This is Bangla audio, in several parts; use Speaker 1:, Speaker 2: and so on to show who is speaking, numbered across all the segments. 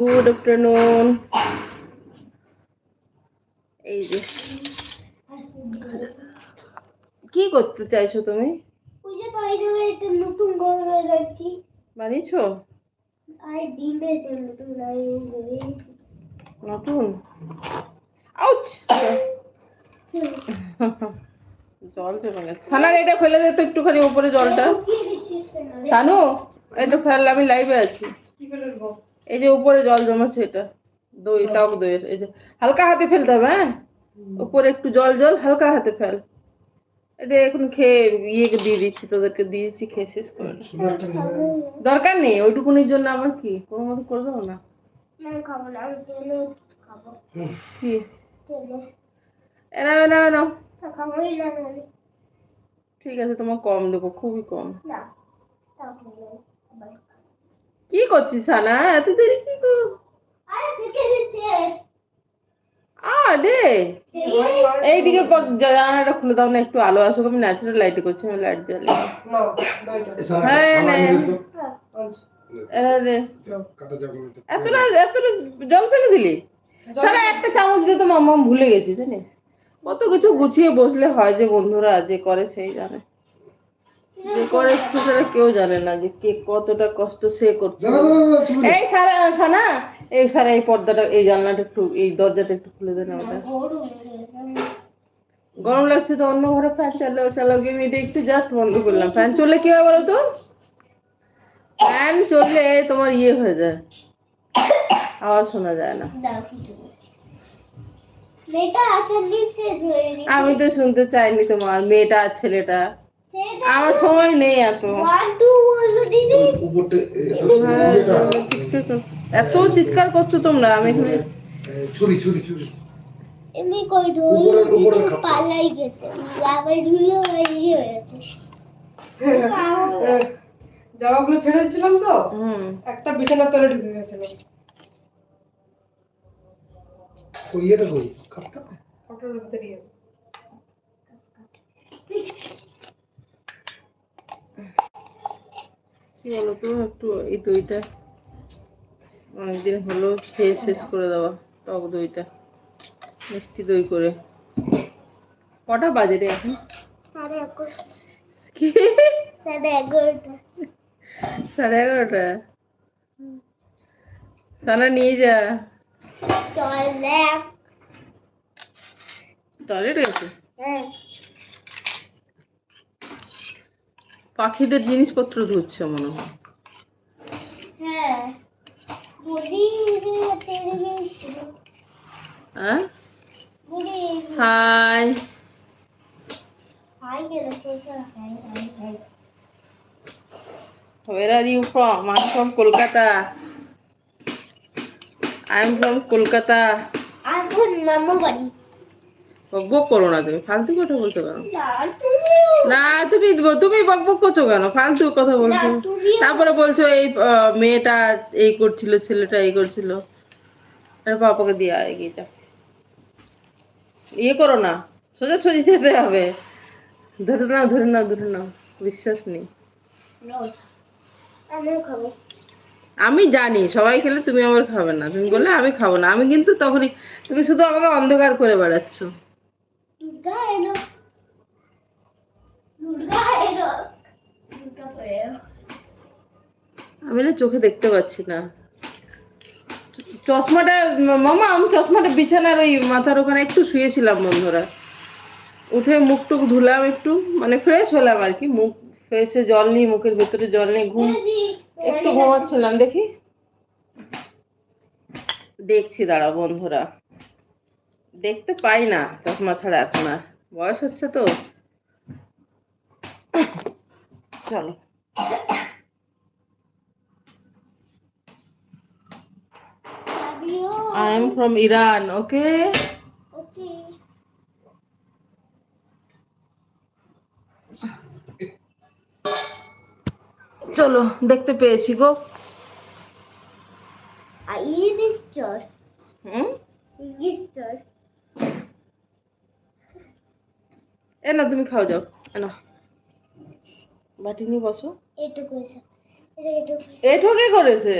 Speaker 1: গুড আফটারনুন এই যে। কি করতে চাইছো তুমি?
Speaker 2: ওই যে বাইরে একটা নতুন ঘর রাখছি
Speaker 1: বানিয়েছো?
Speaker 2: আর ডিমের জন্য নতুন লাইন
Speaker 1: নতুন? আউচ! জল জমে গেছে। সানার এটা ফেলে দে তো একটুখানি উপরে জলটা। সানু এটা ফেললে আমি লাইভে আছি। এই যে উপরে জল জমেছে এটা দই টক দই এই যে হালকা হাতে ফেলতে হবে হ্যাঁ? উপরে একটু জল জল হালকা হাতে ফেল। এটা এখন খেয়ে ইয়েকে দিয়ে দিচ্ছি তোদেরকে দিয়েছি খেয়ে শেষ করে দরকার নেই ওইটুকুনির জন্য আমার কি? কোনো মতো করে দেবো না?
Speaker 2: না খাব না আমি তেলে খাব।
Speaker 1: কি? এনা এনা এনা
Speaker 2: তা খাবোই না নাহলে।
Speaker 1: ঠিক আছে তোমার কম দেবো খুবই কম।
Speaker 2: না
Speaker 1: কি করছিস সানা? এত দেরি কি কর দে। এইদিকে জানালাটা খুলে দাও না একটু আলো আসুক আমি ন্যাচারাল লাইটে করছি আমি লাইট জ্বালিয়ে হ্যাঁ
Speaker 3: এটা।
Speaker 1: এতটা এতটা জল ফেলে দিলি? সারা একটা চামচ দিয়ে তো মাম্মা ভুলে গেছি জানিস? কত কিছু গুছিয়ে বসলে হয় যে বন্ধুরা যে করে সেই জানে। যে করে সেটা কেউ জানে না যে কে কতটা কষ্ট সে করছে। এই সারা সানা এই সারা এই পর্দাটা এই জানলাটা একটু এই দরজাটা একটু খুলে দে না ওটা
Speaker 2: গরম গেছে
Speaker 1: গরম লাগছে তো অন্য ঘরে ফ্যান চালাও চালাও গিয়ে এটা একটু জাস্ট বন্ধ করলাম। ফ্যান চললে কি হয় বলো তো? ফ্যান চললে তোমার ইয়ে হয়ে যায়। আওয়াজ শোনা যায় না। আমি তো শুনতে চাইনি তোমার মেয়েটা আর ছেলেটা। আমার সময় নেই এত।
Speaker 3: এটা,
Speaker 1: এত চিৎকার করছ তোমরা আমি এখানে
Speaker 3: ছুরি ছুরি ছুরি।
Speaker 2: এমনি কই ধরলো পালাই গেছে। ধুলো ইয়ে হয়ে গেছে।
Speaker 4: জামাগুলো ছেড়ে দিচ্ছিলাম তো
Speaker 1: হুম।
Speaker 4: একটা বিছানার তলে ঢুকে গেছিল।
Speaker 3: কই কাপটা
Speaker 4: ফটোর ভিতরে
Speaker 1: কি বলো তো একটু এই দইটা। অনেকদিন হলো খেয়ে শেষ করে দেওয়া টক দইটা মিষ্টি দই করে। কটা বাজে রে এখন?
Speaker 2: সাড়ে এগারোটা।
Speaker 1: সাড়ে এগারোটা। সানা নিয়ে যা।
Speaker 2: চলে
Speaker 1: টয়লেট গেছে?
Speaker 2: হ্যাঁ।
Speaker 1: পাখিদের জিনিসপত্র ধুচ্ছে মনে হয়। Hi. Where are you from? I'm from Kolkata. I'm from Kolkata.
Speaker 2: এখন মামা বাড়ি
Speaker 1: বকবক করো না তুমি ফালতু কথা বলছো কেন?
Speaker 2: না
Speaker 1: তুমি তুমি বকবক করছ কেন? ফালতু কথা বলছো। তারপরে বলছো এই মেয়েটা এই করছিল ছেলেটা এই করছিল। পাপাকে দিয়ে আয় গিয়ে যা। ইয়ে করো না সোজা সোজা যেতে হবে। ধরে নাও ধরে নাও ধরে নাও বিশ্বাস নেই।
Speaker 2: খাব।
Speaker 1: আমি জানি সবাই খেলে তুমি আমার খাবে না। তুমি বললে আমি খাব না আমি কিন্তু তখনই তুমি শুধু আমাকে অন্ধকার করে বেড়াচ্ছ
Speaker 2: দুর্গা এলো দুর্গা এলো দুর্গা পড়ে এলো।
Speaker 1: আমি না চোখে দেখতে পাচ্ছি না। চশমাটা, মামা, আমি চশমাটা বিছানার ওই মাথার ওখানে একটু শুয়েছিলাম বন্ধুরা। উঠে মুখ টুক ধুলাম একটু মানে ফ্রেশ হলাম আর কি, মুখ ফ্রেশে জল নিয়ে মুখের ভেতরে জল নিয়ে ঘুম একটু ঘুমাচ্ছিলাম, দেখি। দেখছি দাঁড়া বন্ধুরা। দেখতে পাই না, চশমা ছাড়া এখন আর। বয়স হচ্ছে তো। চলো am from Iran okay
Speaker 2: okay
Speaker 1: চলো দেখতে পেয়েছি গো
Speaker 2: চর
Speaker 1: হুম
Speaker 2: চর
Speaker 1: এ না তুমি খাও যাও এ না বাটি নিয়ে বসো
Speaker 2: এটুকু
Speaker 1: করেছে?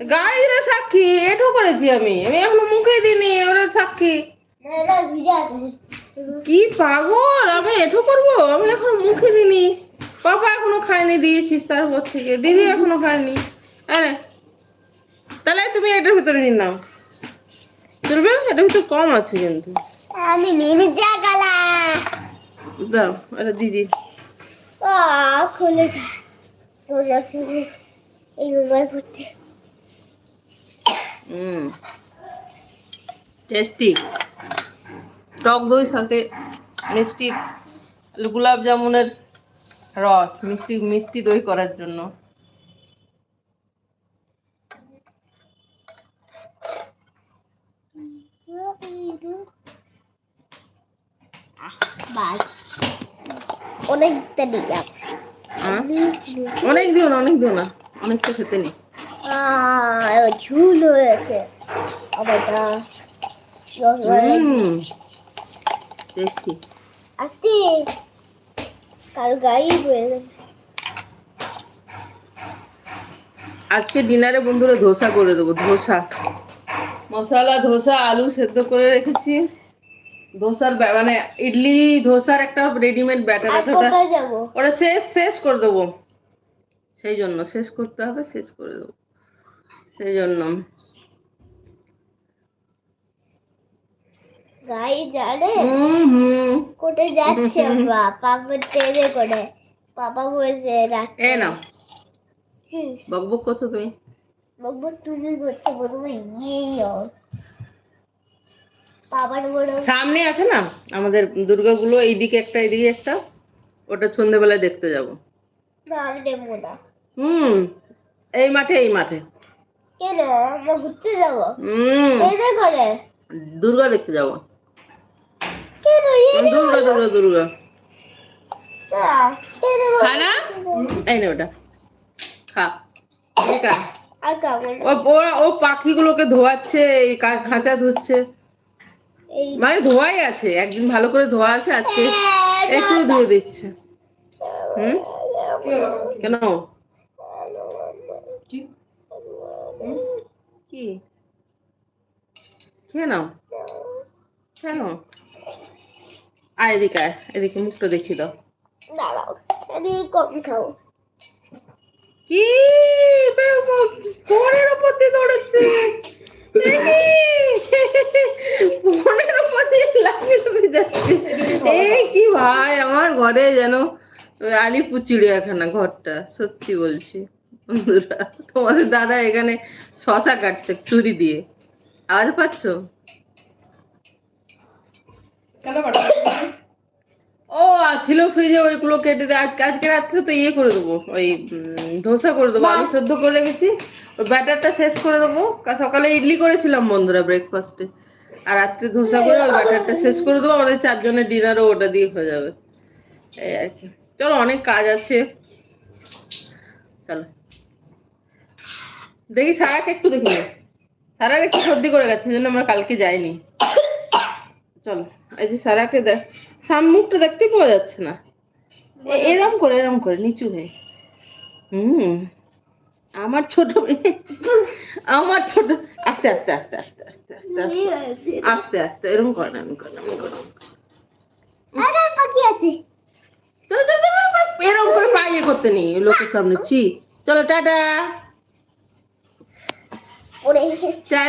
Speaker 1: গাইরে সাক্ষী এটু করেছি আমি। আমি এখনও মুখে দিইনি ওরা সাক্ষী। কি পাগল আমি এটু করব? আমি এখনও মুখে দিইনি। পাপা এখনও খায়নি দিয়েছিস তারপর থেকে। দিদি এখনও খায়নি। আরে তাহলে তুমি এটার ভিতরে নিয়ে নাও। চলবে? এটার ভিতরে কম আছে কিন্তু।
Speaker 2: আমি নিয়ে নিচে গেলা।
Speaker 1: দাও এটা দিদি।
Speaker 2: খুলে রোজা এই মোবাইল করতে
Speaker 1: হুম। টেস্টি। টক দই সাথে মিষ্টি গোলাপ জামুনের রস মিষ্টি মিষ্টি দই করার জন্য।
Speaker 2: বাস। অনেকটা দিলাম?
Speaker 1: অনেক দিও না অনেক দিও না। অনেকটা খেতে নেই
Speaker 2: ঝুল হয়েছে। আবারটা
Speaker 1: টেস্টি
Speaker 2: আসতে। কারও গাড়ি হয়ে
Speaker 1: আজকে ডিনারে বন্ধুরা ধোসা করে দেবো ধোসা। মশলা ধোসা আলু সেদ্ধ করে রেখেছি। ধোসার মানে ইডলি ধোসার একটা রেডিমেড ব্যাটার আছে ওটা ওটা শেষ শেষ করে দেবো। সেই জন্য শেষ করতে হবে শেষ করে দেবো। সেই জন্য।
Speaker 2: গাড়ি জানে?
Speaker 1: হুম হুম।
Speaker 2: কোথায় যাচ্ছে পাপা ট্রেনে করে। পাপা বলছে রাত
Speaker 1: এ নাও। বক বক করছ তুমি?
Speaker 2: বাবু তুমি করছে প্রথমে ইয়ে
Speaker 1: সামনে আছে না? আমাদের দুর্গাগুলো এইদিকে একটা এইদিকে একটা। ওটা সন্ধ্যেবেলায় দেখতে যাব। হুম এই মাঠে এই মাঠে।
Speaker 2: কেন? আমরা ঘুরতে যাব।
Speaker 1: হুম।
Speaker 2: করে
Speaker 1: দুর্গা দেখতে যাব।
Speaker 2: কেন?
Speaker 1: দুর্গা দুর্গা দুর্গা। এই নে ওটা। খা। ও পাখিগুলোকে ধোয়াচ্ছে এই খাঁচা ধুচ্ছে। মানে ধোয়াই আছে একদিন ভালো করে ধোয়া আছে আজকে একটু ধুয়ে দিচ্ছে। হুম? কেন?
Speaker 4: কি?
Speaker 1: খেয়ে নাও। কেন আয় এদিকে আয় এদিকে মুখটা দেখিয়ে দাও।
Speaker 2: দাঁড়াও আমি কম খাব।
Speaker 1: কি? ফোনের ওপর দিয়ে দৌড়াচ্ছে। ফোনের দিয়ে লাফিয়ে যাচ্ছে। এই কি ভাই, আমার ঘরে যেন আলিপুর চিড়িয়াখানা ঘরটা, সত্যি বলছি। বন্ধুরা, তোমাদের দাদা এখানে শশা কাটছে ছুরি দিয়ে। আওয়াজ পাচ্ছ?
Speaker 4: কেন
Speaker 1: ও ছিল ফ্রিজে ওইগুলো কেটে দিয়ে আজকে আজকে রাত্রে তো ইয়ে করে দেবো ওই ধোসা করে দেবো আলু সেদ্ধ করে রেখেছি ওই ব্যাটারটা শেষ করে দেবো সকালে ইডলি করেছিলাম বন্ধুরা ব্রেকফাস্টে আর রাত্রে ধোসা করে ওই ব্যাটারটা শেষ করে দেবো আমাদের চারজনের ডিনারও ওটা দিয়ে হয়ে যাবে এই আর কি। চলো অনেক কাজ আছে। চলো। দেখি সারাকে একটু দেখি সারার একটু সর্দি করে গেছে জন্য আমরা কালকে যাইনি। চলো এই যে সারাকে দেখ। সাম মুখটা দেখতে পাওয়া যাচ্ছে না। এরম করে এরম করে নিচু হয়ে। হুম। আমার ছোট আমার ছোট আস্তে আস্তে আস্তে আস্তে আস্তে আস্তে আস্তে। আস্তে আস্তে এরকম করে না এরকম করে না, এরকম করে।
Speaker 2: আরে পাখি আছে।
Speaker 1: তো তো, তো, তো, এরকম করে পাইয়ে করতে নেই লোকের সামনে। ছি। চলো টাটা।
Speaker 2: ওরে